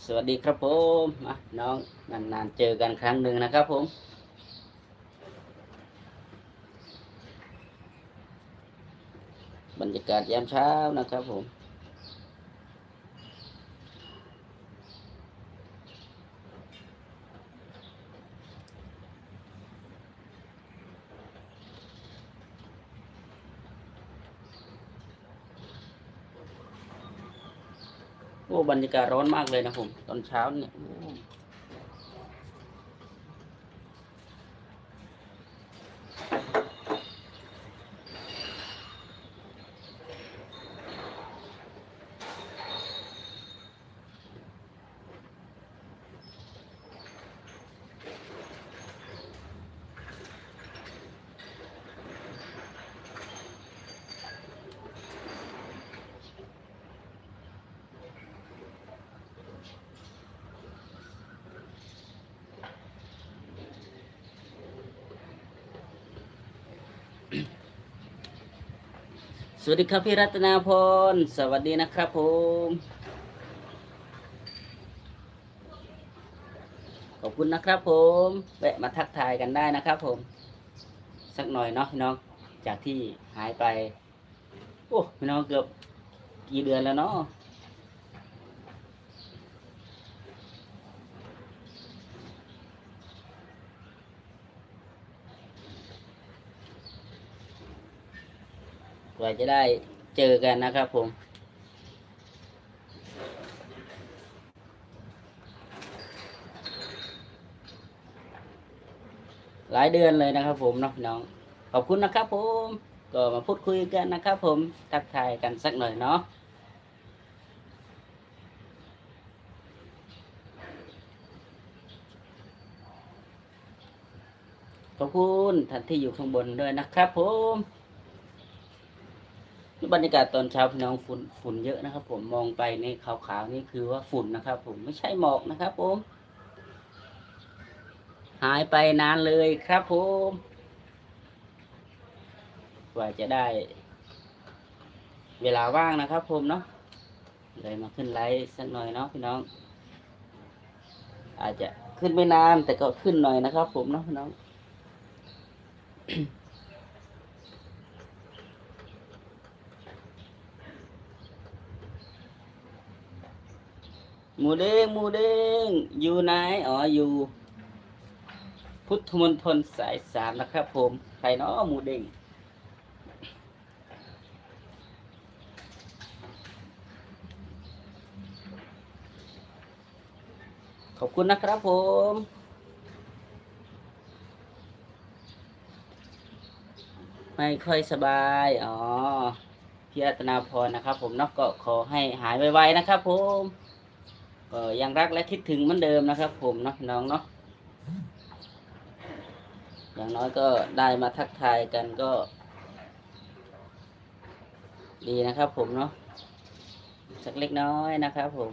สวัสดีครับผมน้องนานๆเจอกันครั้งหนึ่งนะครับผมบรรยากาศยามเช้านะครับผม บรรยากาศร้อนมากเลยนะผม ตอนเช้าเนี่ย สวัสดีครับพี่รัตนาพร สวัสดีนะครับผม ขอบคุณนะครับผมแวะมาทักทายกันได้นะครับผม สักหน่อยเนาะพี่น้องจากที่หายไป โอ้พี่น้องเกือบกี่เดือนแล้วเนาะ ว่าจะได้เจอกันนะครับผม หลายเดือนเลยนะครับผมเนาะน้อง ขอบคุณนะครับผม ก็มาพูดคุยกันนะครับผม ทักทายกันสักหน่อยเนาะขอบคุณท่านที่อยู่ข้างบนด้วยนะครับผม บรรยากาศตอนเช้าพี่น้องฝุ่นฝุ่นเยอะนะครับ ผมมองไปในขาวๆนี่คือว่าฝุ่นนะครับ ผมไม่ใช่หมอกนะครับผม หายไปนานเลยครับผมกว่าจะได้ เวลาว่างนะครับ ผมเนาะเลยมาขึ้นไลฟ์สักหน่อยเนาะพี่น้อง อาจจะขึ้นไม่นานแต่ก็ขึ้นหน่อยนะครับ ผมเนาะพี่น้อง หมูเด้งหมูเด้งอยู่ไหนอ๋ออยู่ พุทธมณฑลสายสามนะครับผมใครเนาะหมูเด้งขอบคุณนะครับผมไม่ค่อยสบาย อ๋อ พี่รัตนาพรนะครับผมเนาะก็ขอให้หายไวๆนะครับผม ก็ยังรักและคิดถึงเหมือนเดิมนะครับ ผมเนาะน้องเนาะอย่างน้อยก็ได้มาทักทายกันก็ ดีนะครับ ผมเนาะสักเล็กน้อยนะครับ ผม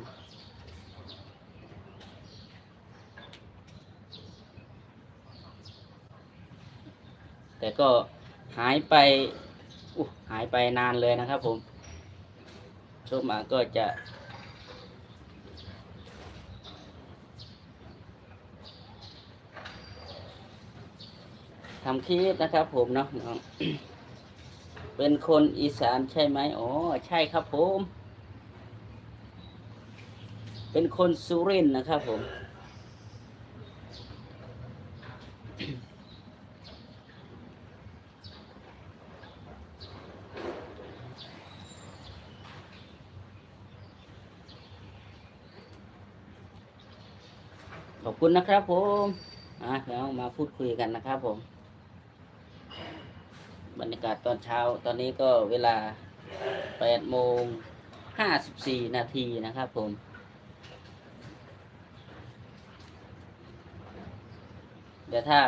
แต่ก็หายไปอหายไปนานเลยนะครับ ผมช่วงมาก็จะ ทำคลิปนะครับ ผมเนาะน้องเป็นคนอีสานใช่ไหมอ๋อใช่ครับผม เป็นคนสุรินทร์นะครับผมขอบคุณนะครับผมอะแล้วมาพูดคุยกันนะครับผม บรรยากาศตอนเช้าตอนนี้ก็เวลา8โมง54นาทีนะครับผมเดี๋ยวถ้า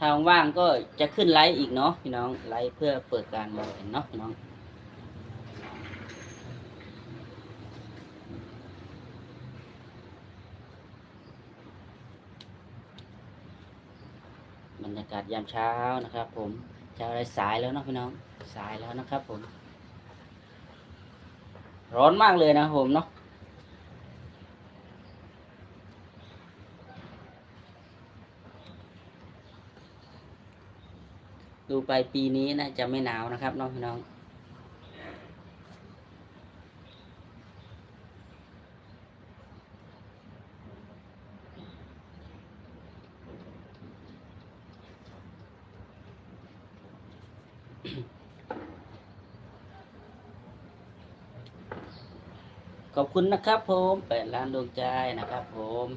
ทางว่างก็จะขึ้นไลฟ์อีกเนาะพี่น้องไลฟ์เพื่อเปิดการมองเห็นเนาะพี่น้องากาศยามเช้านะครับ ผมเช้าได้สายแล้วนะพี่น้องสายแล้วนะครับ ผม ร้อนมากเลยนะผมเนาะดูไปปีนี้น่าจะไม่หนาวนะครับน้องพี่น้อง ขอบคุณนะครับผมแปดล้านดวงใจนะครับผม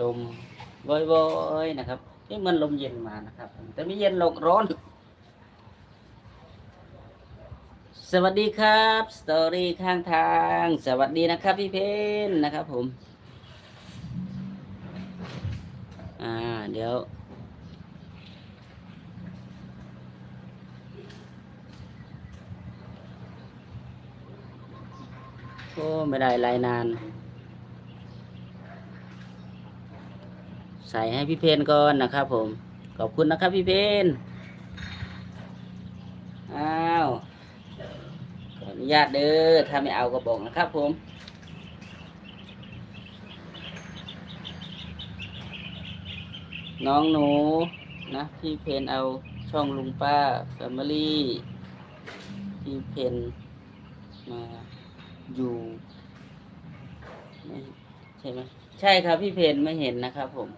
ลมว่อยๆนะครับ นี่มันลมเย็นมานะครับ แต่ไม่เย็นหรอกร้อน สวัสดีครับสตอรี่ข้างทาง สวัสดีนะครับพี่เพนนะครับผม อ่า เดี๋ยวโอ้ไม่ได้รายนาน ใส่ให้พี่เพนก่อนนะครับผม ขอบคุณนะครับพี่เพนอ้าวขออนุญาตเด้อถ้าไม่เอาก็บอกนะครับผมน้องหนูนะพี่เพนเอาช่องลุงป้าแฟมิลี่พี่เพนมาอยู่ใช่ไหมใช่ครับพี่เพนไม่เห็นนะครับผม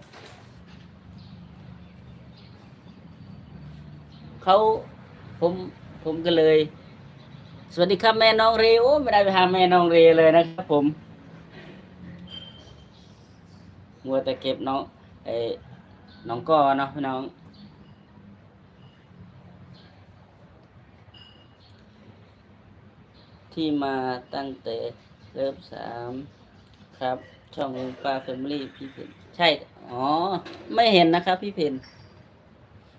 เขาผมผมก็เลย สวัสดีครับแม่น้องเรโอไม่ได้ไปหาแม่น้องเรเลยนะครับผมมัวแต่เก็บน้องไอ้น้องก้อเนาะพี่น้อง ที่มาตั้งแต่เริ่มสามครับ ช่องป้าแฟมิลี่พี่เพนใช่ อ๋อ ไม่เห็นนะครับพี่เพน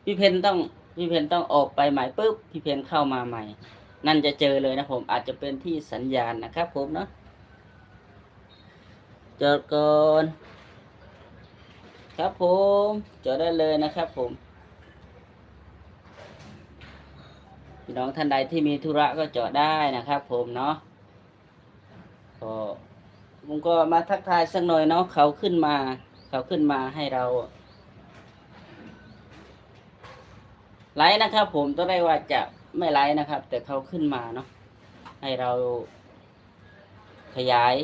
พี่เพนต้อง พี่เพนต้องออกไปใหม่ปุ๊บพี่เพนเข้ามาใหม่ นั่นจะเจอเลยนะผมอาจจะเป็นที่สัญญาณนะครับผมเนาะจอดก่อนครับผมจอดได้เลยนะครับผมพี่น้องท่านใดที่มีธุระก็จอดได้นะครับ ผมเนาะก็ผมก็มาทักทายสักหน่อยเนาะเขาขึ้นมา เขาขึ้นมาให้เรา ไลฟ์นะครับผมต้องได้ว่าจะไม่ไลฟ์นะครับ แต่เขาขึ้นมาเนาะให้เราขยาย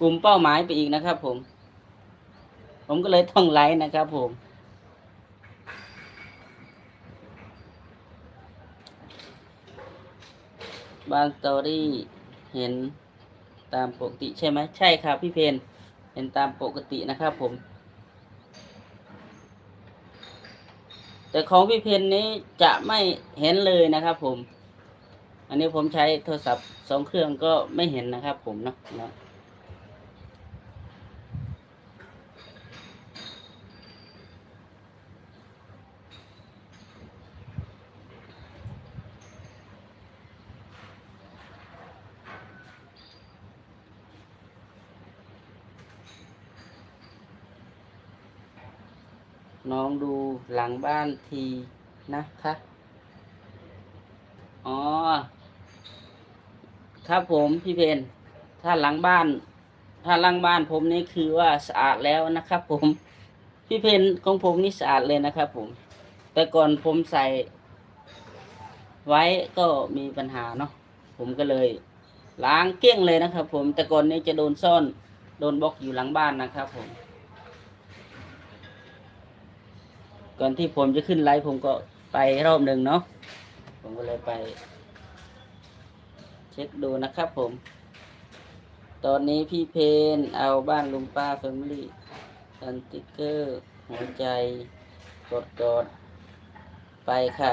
กลุ่มเป้าหมายไปอีกนะครับ ผม ผมก็เลยต้องไลฟ์นะครับ ผมบางตอรี่เห็นตามปกติใช่ไหมใช่ครับพี่เพนเห็นตามปกตินะครับ ผม แต่ของพี่เพนนี้จะไม่เห็นเลยนะครับ ผม อันนี้ผมใช้โทรศัพท์สองเครื่องก็ไม่เห็นนะครับ ผมเนาะเนาะน้องดู หลังบ้านทีนะคะ อ๋อ ครับผมพี่เพนถ้าหลังบ้าน ถ้าหลังบ้านผมนี่คือว่าสะอาดแล้วนะครับผม พี่เพนของผมนี่สะอาดเลยนะครับผม แต่ก่อนผมใส่ ไว้ก็มีปัญหาเนาะ ผมก็เลย ล้างเกลี้ยงเลยนะครับผม แต่ก่อนนี้จะโดนซ่อน โดนบล็อกอยู่หลังบ้านนะครับผม ก่อนที่ผมจะขึ้นไลฟ์ผมก็ไปรอบหนึ่งเนาะผมก็เลยไป เช็คดูนะครับผม ตอนนี้พี่เพนเอาบ้านลุงป้าแฟมิลี่สติกเกอร์ หัวใจกดกดไปค่ะ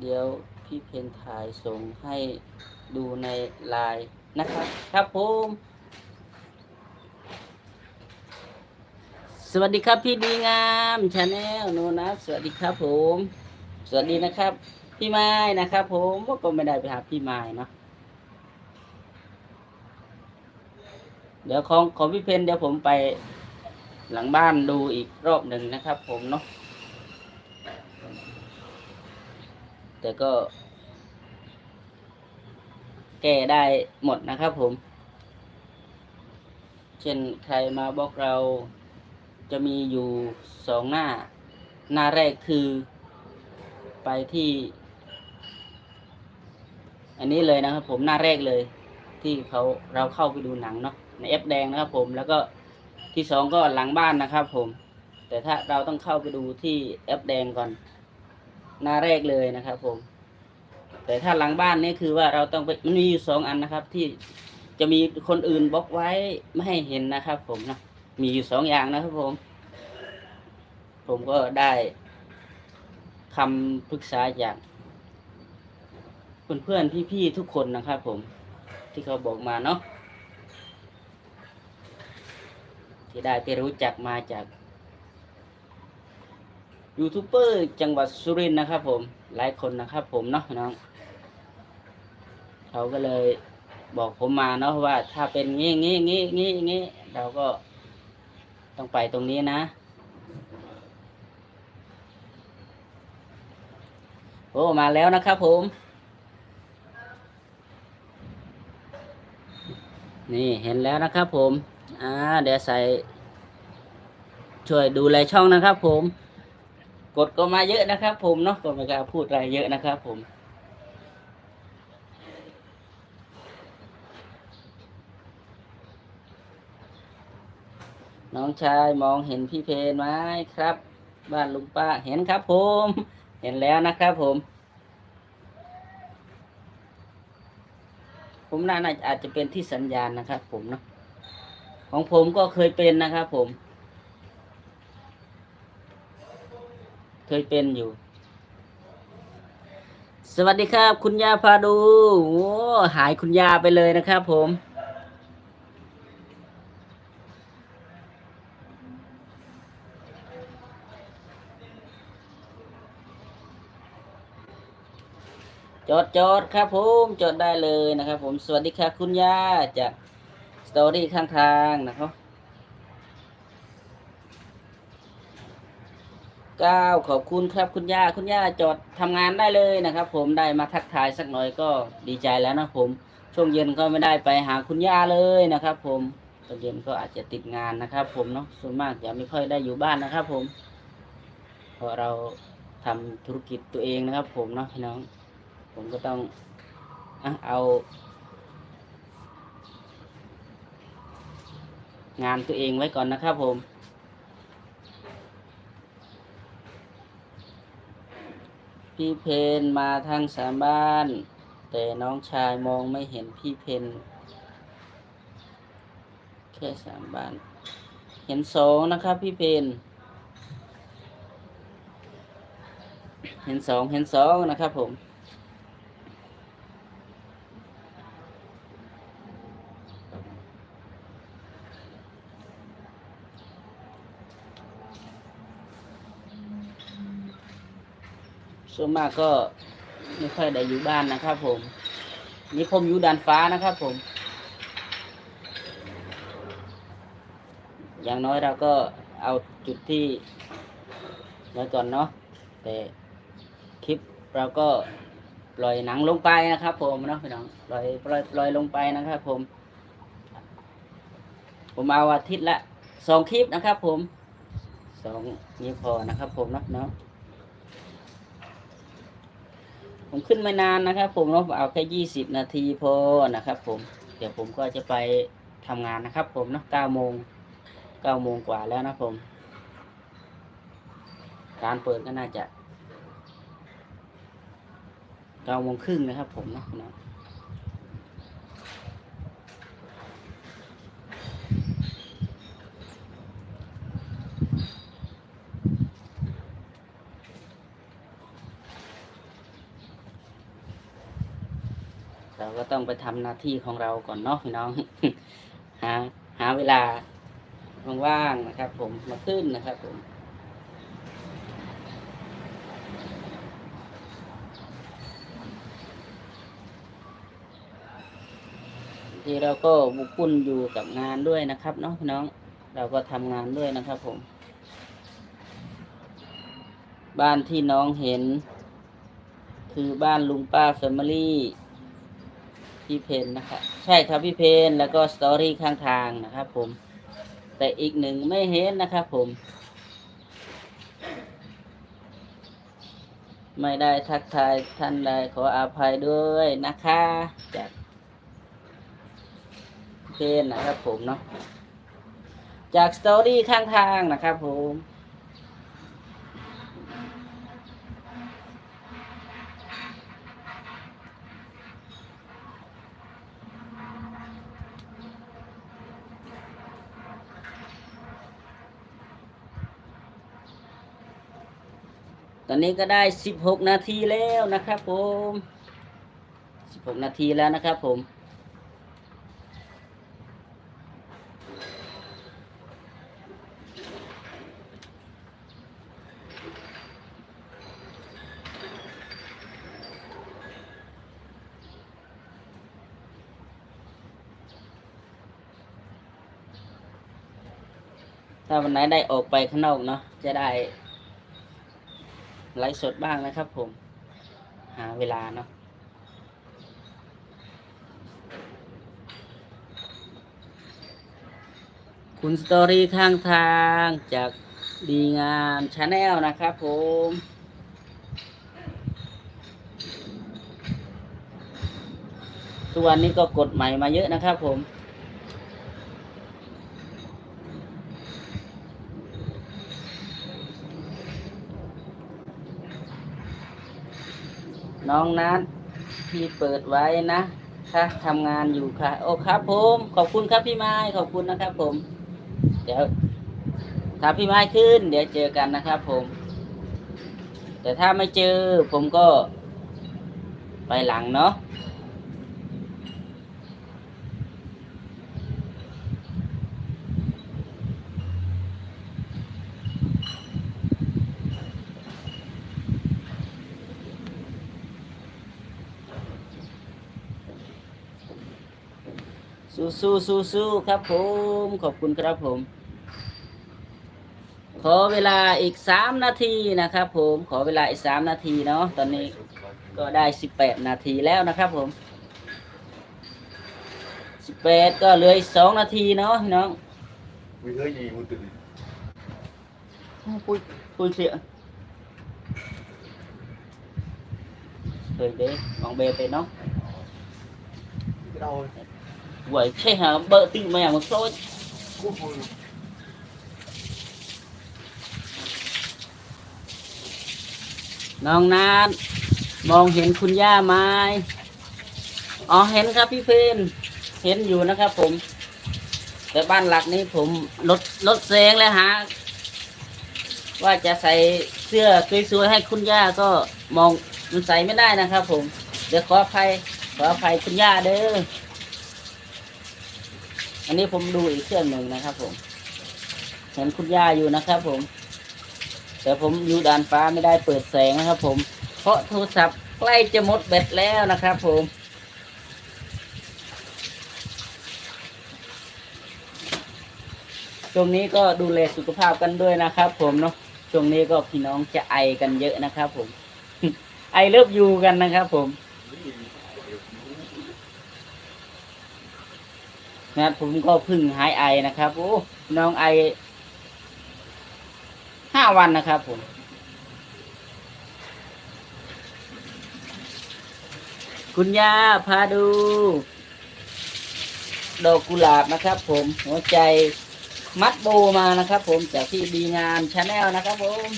เดี๋ยวพี่เพนถ่ายส่งให้ดูในไลน์นะครับ ครับผม สวัสดีครับพี่ดีงามชาแนลโนนะสวัสดีครับผม สวัสดีนะครับ พี่ไม้นะครับ ผมก็ไม่ได้ไปหาพี่ไม้เนาะเดี๋ยวของของพี่เพนเดี๋ยวผมไปหลังบ้านดูอีกรอบหนึ่งนะครับ ผมเนาะแต่ก็ แก้ได้หมดนะครับผม เช่นใครมาบอกเรา จะมีอยู่สองหน้า หน้าแรกคือไปที่ อันนี้เลยนะครับผมหน้าแรกเลย ที่เขาเราเข้าไปดูหนังเนาะในแอปแดงนะครับผมแล้วก็ที่สองก็หลังบ้านนะครับ ผม แต่ถ้าเราต้องเข้าไปดูที่แอปแดงก่อน หน้าแรกเลยนะครับผม แต่ถ้าหลังบ้านนี่คือว่าเราต้องไปมันมีอยู่สองอันนะครับ ที่จะมีคนอื่นบล็อกไว้ไม่ให้เห็นนะครับ ผมนะ มีอยู่สองอย่างนะครับผม ผมก็ได้คำปรึกษาจากเพื่อนๆพี่ๆทุกคนนะครับผมที่เขาบอกมาเนาะที่ได้ไปรู้จักมาจากยูทูบเบอร์จังหวัดสุรินทร์นะครับ ผมหลายคนนะครับ ผมเนาะน้องเขาก็เลยบอกผมมาเนาะว่าถ้าเป็นงี้งี้งี้งี้งี้เราก็ ต้องไปตรงนี้นะ โอ้ มาแล้วนะครับผม นี่เห็นแล้วนะครับผม อ่า เดี๋ยวใส่ ช่วยดูแลช่องนะครับผม กดก็มาเยอะนะครับผมเนาะก็ไม่กล้าพูดอะไรเยอะนะครับผม น้องชายมองเห็นพี่เพนไหมครับ บ้านลุงป้าเห็นครับผม เห็นแล้วนะครับผม ผมน่าอาจจะเป็นที่สัญญาณนะครับ ผมเนาะของผมก็เคยเป็นนะครับผม เคยเป็นอยู่ สวัสดีครับ คุณยาพาดูโอ้หายคุณยาไปเลยนะครับผม จดจดครับผมจดได้เลยนะครับ ผมสวัสดีครับคุณย่าจากสตอรี่ข้างทางนะครับเก้าขอบคุณครับคุณย่าคุณย่าจอดทำงานได้เลยนะครับ ผมได้มาทักทายสักหน่อยก็ดีใจแล้วนะผมช่วงเย็นก็ไม่ได้ไปหาคุณย่าเลยนะครับ ผมตอนเย็นก็อาจจะติดงานนะครับ ผมเนาะส่วนมากจะไม่ค่อยได้อยู่บ้านนะครับ ผมเพราะเราทำธุรกิจตัวเองนะครับ ผมเนาะพี่น้อง ผมก็ต้องอะเอา งานตัวเองไว้ก่อนนะครับผม พี่เพนมาทางสามบ้าน แต่น้องชายมองไม่เห็นพี่เพนแค่สามบ้าน เห็นสองนะครับ พี่เพนเห็นสองเห็นสองนะครับผม ส่วนมากก็ไม่ค่อยได้อยู่บ้านนะครับผม นี่ผมอยู่ดานฟ้านะครับผม อย่างน้อยเราก็เอาจุดที่ไว้ก่อนเนาะแต่คลิปเราก็ปล่อยหนังลงไปนะครับ ผมเนาะพี่น้องปล่อยปล่อยปล่อยลงไปนะครับ ผม ผมเอาอาทิตย์ละสองคลิปนะครับ ผมสองนี้พอนะครับ ผมเนาะเนาะ ผมขึ้นไม่นานนะครับ ผมเนาเอาแค่ยี่สิบนาทีพอนะครับ ผมเดี๋ยวผมก็จะไปทำงานนะครับ ผมเนาะเก้าโมงเก้าโมงกว่าแล้วนะผมร้านเปิดก็น่าจะเก้าโมงครึ่งนะครับ ผมเนาะเนาะเรา ก็ต้องไปทำหน้าที่ของเราก่อนเนาะพี่น้อง หาหาเวลาว่างๆนะครับ ผมมาขึ้นนะครับผมที่เราก็บุกุ้นอยู่กับงานด้วยนะครับเนาะพี่น้องเราก็ทำงานด้วยนะครับ ผม บ้านที่น้องเห็น คือบ้านลุงป้าแฟมิลี่ พี่เพนนะครับใช่ครับพี่เพนแล้วก็สตอรี่ข้างทางนะครับผม แต่อีกหนึ่งไม่เห็นนะครับผม ไม่ได้ทักทายท่านใดขออภัยด้วยนะคะจากเพนนะครับผมเนาะจากสตอรี่ข้างทางนะครับผม ตอนนี้ก็ได้16นาทีแล้วนะครับผม16นาทีแล้วนะครับผมถ้าวันไหนได้ออกไปข้างนอกเนาะจะได้ ไลฟ์สดบ้างนะครับผม หาเวลาเนาะคุณสตอรี่ข้างทางจากดีงามชาแนลนะครับผมทุกวันนี้ก็กดใหม่มาเยอะนะครับผม น้องนัดพี่เปิดไว้นะค่ะทำงานอยู่ค่ะ โอ้ครับผม ขอบคุณครับพี่ไม้ขอบคุณนะครับ ผม เดี๋ยวถ้าพี่ไม้ขึ้น เดี๋ยวเจอกันนะครับ ผม แต่ถ้าไม่เจอผมก็ไปหลังเนาะ สู้สู้สู้สู้ครับผม ขอบคุณครับผม ขอเวลาอีกสามนาทีนะครับผม ขอเวลาอีกสามนาทีเนาะ ตอนนี้ก็ได้สิบแปดนาทีแล้วนะครับผมสิบแปดก็เหลืออีกสองนาทีเนาะพี่น้อง vì hơi gì một từ ปุยปุยเสียเคยเด้มองเบไปเนาะ cái đau ไห วใช่หาเบอร์ตีแม่มาโซ่ cúp vui น้องนัดมองเห็นคุณย่าไหมอ๋อเห็นครับพี่เพนเห็นอยู่นะครับ ผม แต่บ้านหลักนี้ผมลดลดแสงแล้วฮะว่าจะใส่เสื้อสวยๆให้คุณย่าก็มองมันใส่ไม่ได้นะครับ ผม เดี๋ยวขออภัยขออภัยคุณย่าเด้อ อันนี้ผมดูอีกเครื่องหนึ่งนะครับ ผม เห็นคุณย่าอยู่นะครับ ผม แต่ผมอยู่ด่านฟ้าไม่ได้เปิดแสงนะครับ ผม เพราะโทรศัพท์ใกล้จะหมดแบตแล้วนะครับ ผมช่วงนี้ก็ดูแลสุขภาพกันด้วยนะครับ ผมเนาะช่วงนี้ก็พี่น้องจะไอกันเยอะนะครับ ผม ไอเลิฟยูกันนะครับ ผม นะผมก็พึ่งหายไอนะครับโอ้น้องไอห้าวันนะครับผมคุณย่าพาดู ดอกกุหลาบนะครับ ผมหัวใจมัดโบมานะครับ ผมจากที่ดีงามชาแนลนะครับผม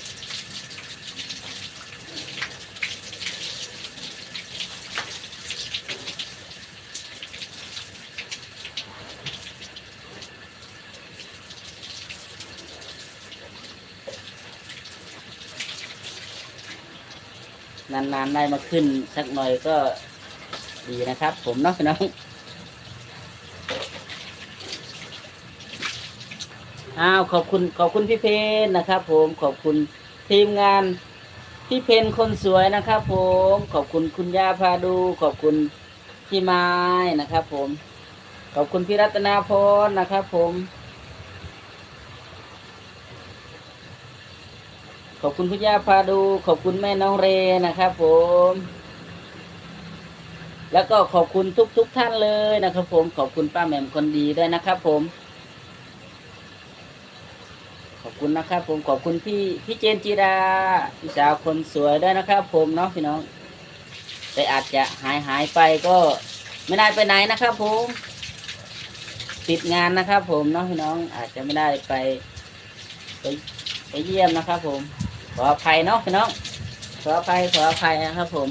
นานๆได้มาขึ้นสักหน่อยก็ดีนะครับ ผมเนาะพี่น้องอ้าวขอบคุณขอบคุณพี่เพนนะครับ ผมขอบคุณทีมงานพี่เพนคนสวยนะครับ ผมขอบคุณคุณย่าพาดู ขอบคุณพี่ไม้นะครับ ผม ขอบคุณพี่รัตนาพรนะครับ ผม ขอบคุณพี่ย่าพาดู ขอบคุณแม่น้องเรนะครับ ผม แล้วก็ขอบคุณทุกทุกท่านเลยนะครับ ผม ขอบคุณป้าแหม่มคนดีด้วยนะครับ ผม ขอบคุณนะครับ ผมขอบคุณพี่พี่เจนจีดาพี่สาวคนสวยด้วยนะครับ ผมเนาะพี่น้อง แต่อาจจะหายหายไปก็ไม่ได้ไปไหนนะครับ ผมติดงานนะครับ ผมเนาะพี่น้องอาจจะไม่ได้ไปไปไปเยี่ยมนะครับผม ขออภัยเนาะพี่น้องขออภัยขออภัยนะครับผม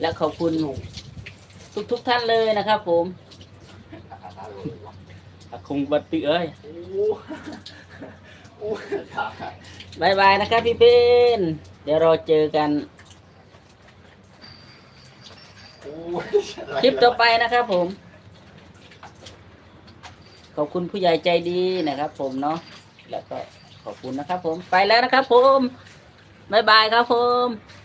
และขอบคุณทุกทุกๆท่านเลยนะครับผมอาคงบัดตือเอ้ยโอ้โอ้ถ่ายบายบายนะครับพี่เป็นเดี๋ยวเราเจอกันโอ้คลิปต่อไปนะครับผม ขอบคุณผู้ใหญ่ใจดีนะครับ ผมเนาะแล้วก็ขอบคุณนะครับ ผมไปแล้วนะครับ ผมบ๊ายบายครับผม